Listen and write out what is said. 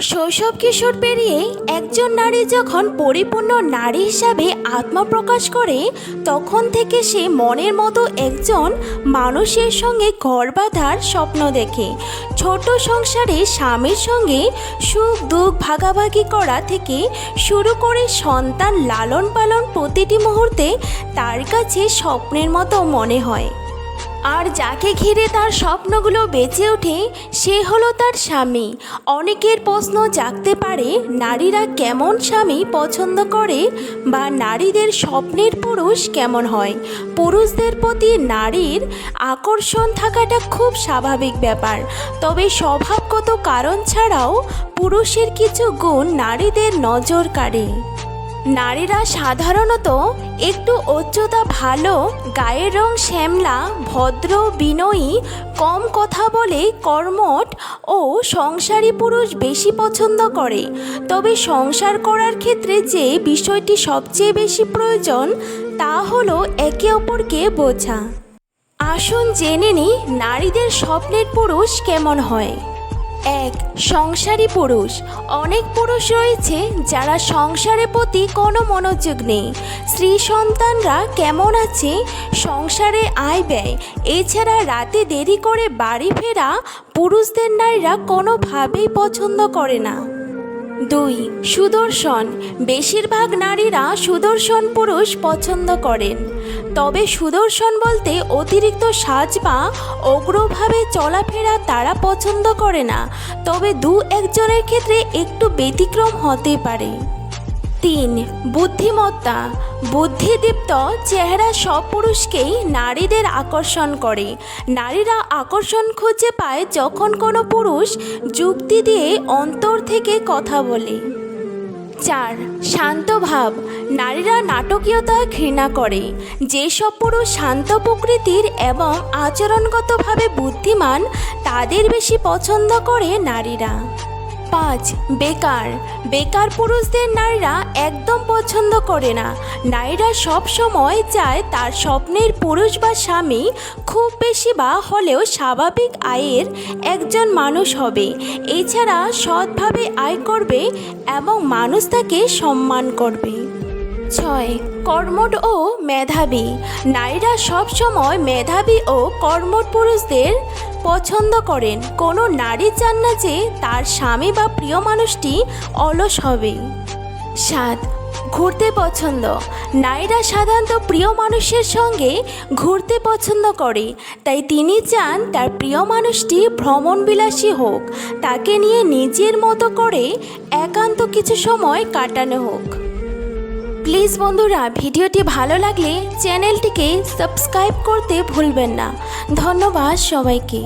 শৈশব কিশোর পেরিয়ে একজন নারী যখন পরিপূর্ণ নারী হিসাবে আত্মপ্রকাশ করে, তখন থেকে সে মনের মতো একজন মানুষের সঙ্গে ঘর বাঁধার স্বপ্ন দেখে। ছোট সংসারে স্বামীর সঙ্গে সুখ দুঃখ ভাগাভাগি করা থেকে শুরু করে সন্তান লালন পালন প্রতিটি মুহূর্তে তার কাছে স্বপ্নের মতো মনে হয়। আর যাকে ঘিরে তার স্বপ্নগুলো বেঁচে ওঠে, সে হলো তার স্বামী। অনেকের প্রশ্ন জাগতে পারে, নারীরা কেমন স্বামী পছন্দ করে বা নারীদের স্বপ্নের পুরুষ কেমন হয়। পুরুষদের প্রতি নারীর আকর্ষণ থাকাটা খুব স্বাভাবিক ব্যাপার। তবে স্বভাবগত কারণ ছাড়াও পুরুষের কিছু গুণ নারীদের নজর কাড়ে। নারীরা সাধারণত একটু উচ্চতা ভালো, গায়ের রং শ্যামলা, ভদ্র, বিনয়ী, কম কথা বলে কর্মট ও সংসারী পুরুষ বেশি পছন্দ করে। তবে সংসার করার ক্ষেত্রে যে বিষয়টি সবচেয়ে বেশি প্রয়োজন, তা হলো একে অপরকে বোঝা। আসুন জেনে নিই নারীদের স্বপ্নের পুরুষ কেমন হয়। এক সংসারী পুরুষ। অনেক পুরুষ রয়েছে যারা সংসারের প্রতি কোনো মনোযোগ নেই। স্ত্রী সন্তানরা কেমন আছে? সংসারে আয় ব্যয়। এছাড়া রাতে দেরি করে বাড়ি ফেরা পুরুষদের নারীরা কোনোভাবেই পছন্দ করে না। দুই, সুদর্শন। বেশিরভাগ নারীরা সুদর্শন পুরুষ পছন্দ করেন। তবে সুদর্শন বলতে অতিরিক্ত সাজ বা অগ্রভাবে চলাফেরা তারা পছন্দ করে না। তবে দু একজনের ক্ষেত্রে একটু ব্যতিক্রম হতে পারে। তিন, বুদ্ধিমত্তা। বুদ্ধিদীপ্ত চেহারা সব পুরুষকেই নারীদের আকর্ষণ করে। নারীরা আকর্ষণ খুঁজে পায় যখন কোনো পুরুষ যুক্তি দিয়ে অন্তর থেকে কথা বলে। চার, শান্ত ভাব। নারীরা নাটকীয়তা ঘৃণা করে। যেসব পুরুষ শান্ত প্রকৃতির এবং আচরণগতভাবে বুদ্ধিমান, তাদের বেশি পছন্দ করে নারীরা। পাঁচ, বেকার। বেকার পুরুষদের নারীরা একদম পছন্দ করে না। নারীরা সব সময় চায় তার স্বপ্নের পুরুষ বা স্বামী খুব বেশি বা হলেও স্বাভাবিক আয়ের একজন মানুষ হবে। এছাড়া সৎভাবে আয় করবে এবং মানুষ তাকে সম্মান করবে। ছয় কর্মঠ ও মেধাবী। নারীরা সবসময় মেধাবী ও কর্মঠ পুরুষদের পছন্দ করেন। কোনো নারী চান না যে তার স্বামী বা প্রিয় মানুষটি অলস হবে। সাত, ঘুরতে পছন্দ। নারীরা সাধারণত প্রিয় মানুষের সঙ্গে ঘুরতে পছন্দ করে। তাই তিনি চান তার প্রিয় মানুষটি ভ্রমণবিলাসী হোক। তাকে নিয়ে নিজের মতো করে একান্ত কিছু সময় কাটানো হোক। প্লিজ বন্ধুরা ভিডিওটি ভালো লাগলে চ্যানেলটিকে সাবস্ক্রাইব করতে ভুলবেন না। ধন্যবাদ সবাইকে।